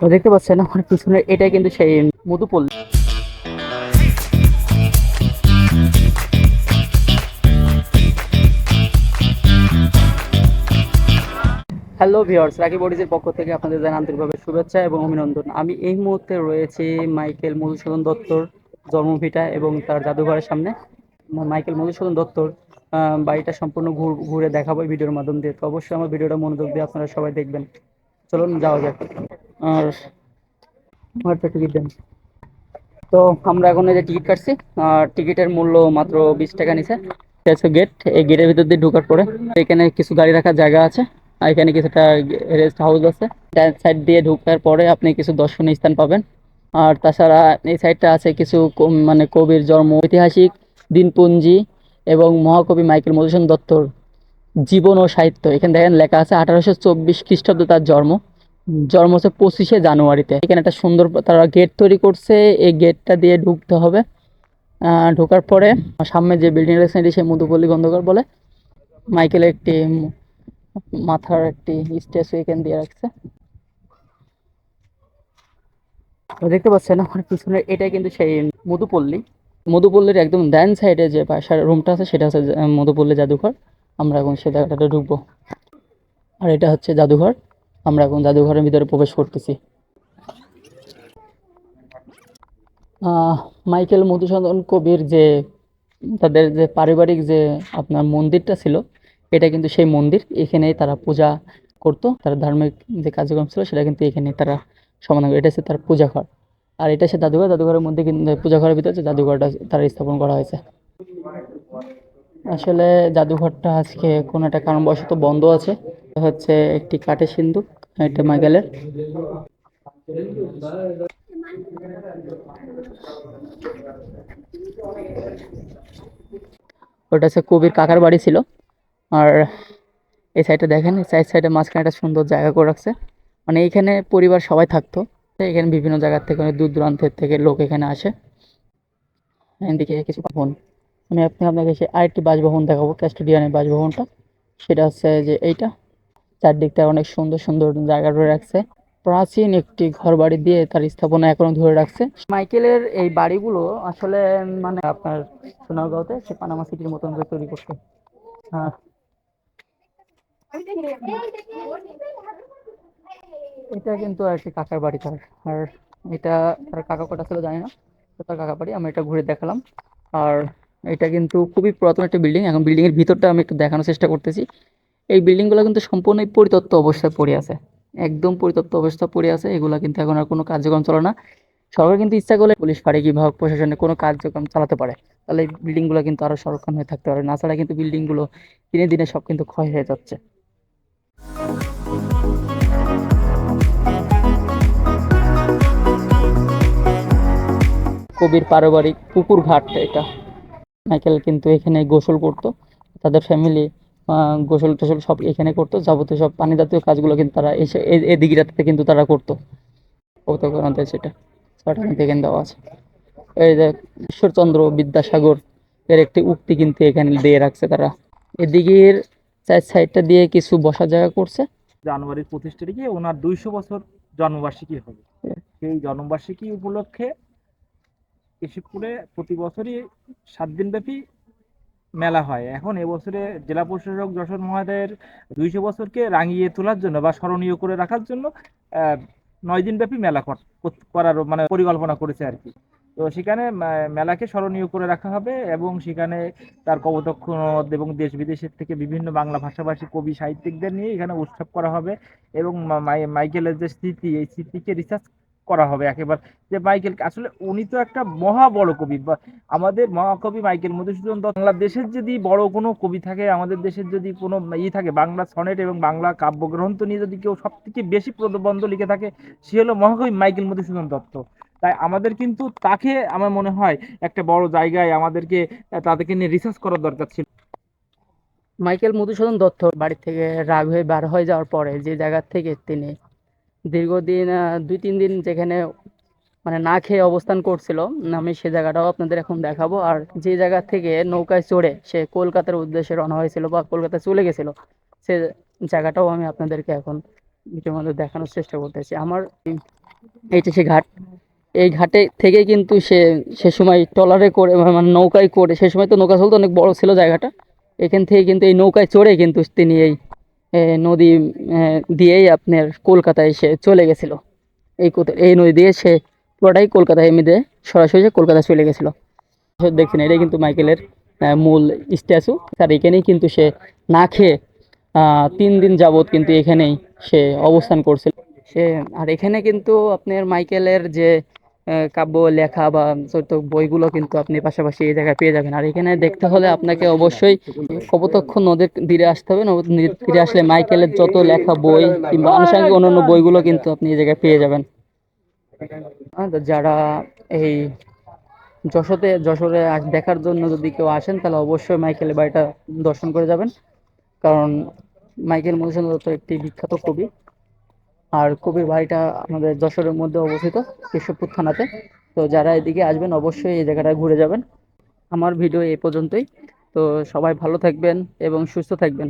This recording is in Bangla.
তো দেখতে পাচ্ছেন আমার পিছনে, এটাই কিন্তু সেই মধুপল্লী হ্যালো ভিউয়ার্স রাকি বডিজের পক্ষ থেকে আপনাদের জানান আন্তরিকভাবে শুভেচ্ছা এবং অভিনন্দন। আমি এই মুহূর্তে রয়েছি মাইকেল মধুসূদন দত্তর জন্মভিটা এবং তার জাদুঘরের সামনে। মাইকেল মধুসূদন দত্তর বাড়িটা সম্পূর্ণ ঘুরে দেখাবো ভিডিওর মাধ্যম দিয়ে। তো অবশ্যই আমার ভিডিওটা মনোযোগ দিয়ে আপনারা সবাই দেখবেন। চলুন যাওয়া যাক। আর টিকিট দেন। তো আমরা এখন এই যে টিকিট কাটছি, আর টিকিটের মূল্য মাত্র বিশ টাকা নিছে। হচ্ছে গেট এই গেটের ভিতর দিয়ে ঢোকার পরে এখানে কিছু গাড়ি রাখার জায়গা আছে, আর এখানে কিছুটা রেস্ট হাউস আছে। সাইড দিয়ে ঢোকার পরে আপনি কিছু দর্শনীয় স্থান পাবেন। আর তাছাড়া এই সাইডটা আছে কিছু মানে কবির জন্ম, ঐতিহাসিক দিনপুঞ্জি এবং মহাকবি মাইকেল মধুসূদন দত্তর জীবন ও সাহিত্য। এখানে দেখেন লেখা আছে আঠারোশো চব্বিশ খ্রিস্টাব্দ তার জন্ম। জন্ম হচ্ছে পঁচিশে জানুয়ারিতে। এখানে একটা সুন্দর তারা গেট তৈরি করছে, এই গেটটা দিয়ে ঢুকতে হবে। ঢোকার পরে সামনে যে বিল্ডিং রয়েছে এটি সেই মধুপল্লী গন্ধকার বলে। মাইকেলের একটি মাথার একটি স্ট্যাচু এখানে দিয়ে রাখছে। দেখতে পাচ্ছেন আমার পিছনে, এটাই কিন্তু সেই মধুপল্লী। মধুপল্লীর একদম ডান সাইডে যে বাসার রুমটা আছে, সেটা হচ্ছে মধুপল্লী জাদুঘর। আমরা এখন সে জায়গাটাতে ঢুকবো। আর এটা হচ্ছে জাদুঘর। আমরা এখন জাদুঘরের ভিতরে প্রবেশ করতেছি। মাইকেল মধুসূদন কবির যে, তাদের যে পারিবারিক যে আপনার মন্দিরটা ছিল, এটা কিন্তু সেই মন্দির। এখানেই তারা পূজা করতো, তার ধার্মিক যে কার্যক্রম ছিল, সেটা কিন্তু এখানে তারা সমাধান করে এটা হচ্ছে তার পূজা ঘর। আর এটা হচ্ছে জাদুঘর। জাদুঘরের মধ্যে কিন্তু পূজা ঘরের ভিতরে জাদুঘরটা তারা স্থাপন করা হয়েছে। আসলে জাদুঘরটা আজকে কোনো একটা কারণবশত বন্ধ আছে। হচ্ছে একটি কাঠের সিন্ধুক এটা মাইকেলের। ওটা হচ্ছে কবির কাকার বাড়ি ছিল। আর এই সাইডটা দেখেন, এই সাইড সাইডে মাঝখানে একটা সুন্দর জায়গা করে রাখছে। মানে এইখানে পরিবার সবাই থাকতো। এখানে বিভিন্ন জায়গার থেকে অনেক দূর দূরান্তের থেকে লোক এখানে আসে। এদিকে কিছু ভবন আমি আপনি আপনাকে সে আরেকটি বাসভবন দেখাবো, ক্যাস্টোডিয়ানের বাসভবনটা। সেটা হচ্ছে যে এইটা। চারদিকটা অনেক সুন্দর সুন্দর জায়গা ধরে রাখছে। প্রাচীন একটি ঘর বাড়ি দিয়ে তার স্থাপনা এখনও ধরে রাখছে। মাইকেলের এই বাড়িগুলো আসলে মানে আপনার সোনারগাঁওতে, সে পানামা সিটির মতন করে তৈরি করছে। হ্যাঁ। এটা কিন্তু আর কি কাকার বাড়ি তার। আর এটা তার কাকা কটা ছিল জানি না। তার কাকা বাড়ি আমি এটা ঘুরে দেখালাম। আর এটা কিন্তু খুবই পুরাতন একটা বিল্ডিং। এখন বিল্ডিং এর ভিতরটা আমি একটু দেখানোর চেষ্টা করতেছি। এই বিল্ডিংগুলো কিন্তু সম্পূর্ণই পরিত্যক্ত অবস্থায় পড়ে আছে। একদম পরিত্যক্ত অবস্থা পড়ে আছে, এগুলা কিন্তু এখন আর কোনো কার্যক্রম চলে না। সরকার কিন্তু ইচ্ছা করলে পুলিশ ফাঁড়ি বিভাগ প্রশাসনে কোনো কার্যক্রম চালাতে পারে। তাহলে এই বিল্ডিংগুলো কিন্তু আরও সংরক্ষণ হয়ে থাকতে পারে। না ছাড়া কিন্তু বিল্ডিংগুলো দিনে দিনে সব কিন্তু ক্ষয় হয়ে যাচ্ছে। কবির পারিবারিক পুকুর ঘাট এটা। মাইকেল কিন্তু এখানে গোসল করতো। তাদের ফ্যামিলি গোসল টোসল সব এখানে করতো। যাবতীয় সব পানি জাতীয় কাজগুলো কিন্তু তারা এসে এই দিঘিটাতে কিন্তু তারা করতো। কৌতুকান্তে সেটা। ছটা এখানে দেওয়া আছে। এই যে ঈশ্বরচন্দ্র বিদ্যাসাগর এর একটি উক্তি কিন্তু এখানে দিয়ে রাখছে তারা। এদিকের চার সাইডটা দিয়ে কিছু বসার জায়গা করছে। জানুয়ারির পঁচিশ তারিখে ওনার দুইশো বছর জন্মবার্ষিকী হবে। সেই জন্মবার্ষিকী উপলক্ষে কেশবপুরে প্রতি বছরই সাত দিনব্যাপী মেলা হয়। এখন এবছরে জেলা প্রশাসক যশোর মহোদয়ের দুইশো বছরকে রাঙিয়ে তোলার জন্য বা স্মরণীয় করে রাখার জন্য নয় দিনব্যাপী মেলা কর- কর- করার মানে পরিকল্পনা করেছে আর কি। তো সেখানে মেলাকে স্মরণীয় করে রাখা হবে এবং সেখানে তার কবতক্ষ এবং দেশ বিদেশের থেকে বিভিন্ন বাংলা ভাষাভাষী কবি সাহিত্যিকদের নিয়ে এখানে উৎসব করা হবে এবং মাইকেলের যে স্মৃতি, এই স্মৃতিকে রিসার্চ করা হবে একেবারে। যে মাইকেল আসলে উনি তো একটা মহা বড় কবি। বা আমাদের মহাকবি মাইকেল মধুসূদন দত্ত বাংলাদেশের যদি বড় কোনো কবি থাকে, আমাদের দেশের যদি কোনো ই থাকে, বাংলা সনেট এবং বাংলা কাব্যগ্রন্থ নিয়ে যদি কেউ সব থেকে বেশি প্রবন্ধ লিখে থাকে, সে হলো মহাকবি মাইকেল মধুসূদন দত্ত। তাই আমাদের কিন্তু তাকে আমার মনে হয় একটা বড় জায়গায় আমাদেরকে তাদেরকে নিয়ে রিসার্চ করার দরকার ছিল। মাইকেল মধুসূদন দত্ত বাড়ি থেকে রাগ হয়ে বার হয়ে যাওয়ার পরে যে জায়গা থেকে তিনি দীর্ঘদিন দুই, তিন দিন যেখানে মানে না খেয়ে অবস্থান করছিল, আমি সে জায়গাটাও আপনাদের এখন দেখাবো। আর যে জায়গা থেকে নৌকায় চড়ে সে কলকাতার উদ্দেশ্যে রওনা হয়েছিল বা কলকাতা চলে গেছিল, সে জায়গাটাও আমি আপনাদেরকে এখন ভিডিওর মধ্যে দেখানোর চেষ্টা করতেছি। আমার এইটা সে ঘাট, এই ঘাটে থেকে কিন্তু সে সে সময় ট্রলারে করে মানে নৌকায় করে, সে সময় তো নৌকা চলতো অনেক বড় ছিল জায়গাটা, এখান থেকে কিন্তু এই নৌকায় চড়ে কিন্তু তিনি এই নদী দিয়েই আপনার কলকাতায় সে চলে গেছিল। এই এই নদী দিয়ে সে পুরোটাই কলকাতায় এমনি দিয়ে সরাসরি সে চলে গেছিল। দেখছেন, এটাই কিন্তু মাইকেলের মূল স্ট্যাচু। তার এখানেই কিন্তু সে না খেয়ে তিন দিন যাবৎ কিন্তু এখানেই সে অবস্থান করছিল। সে, আর এখানে কিন্তু আপনার মাইকেলের যে কাব্য, লেখা বা চরিত্র বইগুলো কিন্তু আপনি পাশাপাশি এই জায়গায় পেয়ে যাবেন। আর এখানে দেখতে হলে আপনাকে অবশ্যই কপোতাক্ষ নদীর তীরে আসতে হবে। নদীর তীরে আসলে মাইকেলের যত লেখা বই কিংবা আনুষঙ্গিক অন্যান্য বইগুলো কিন্তু আপনি এই জায়গায় পেয়ে যাবেন। যারা এই যশোতে যশোরে দেখার জন্য যদি কেউ আসেন, তাহলে অবশ্যই মাইকেলের বাড়িটা দর্শন করে যাবেন। কারণ মাইকেল মধুসূদন দত্ত একটি বিখ্যাত কবি। আর কবির বাড়িটা আমাদের যশোরের মধ্যে অবস্থিত, কেশবপুর থানাতে। তো যারা এদিকে আসবেন, অবশ্যই এই জায়গাটা ঘুরে যাবেন। আমার ভিডিও এই পর্যন্তই। তো সবাই ভালো থাকবেন এবং সুস্থ থাকবেন।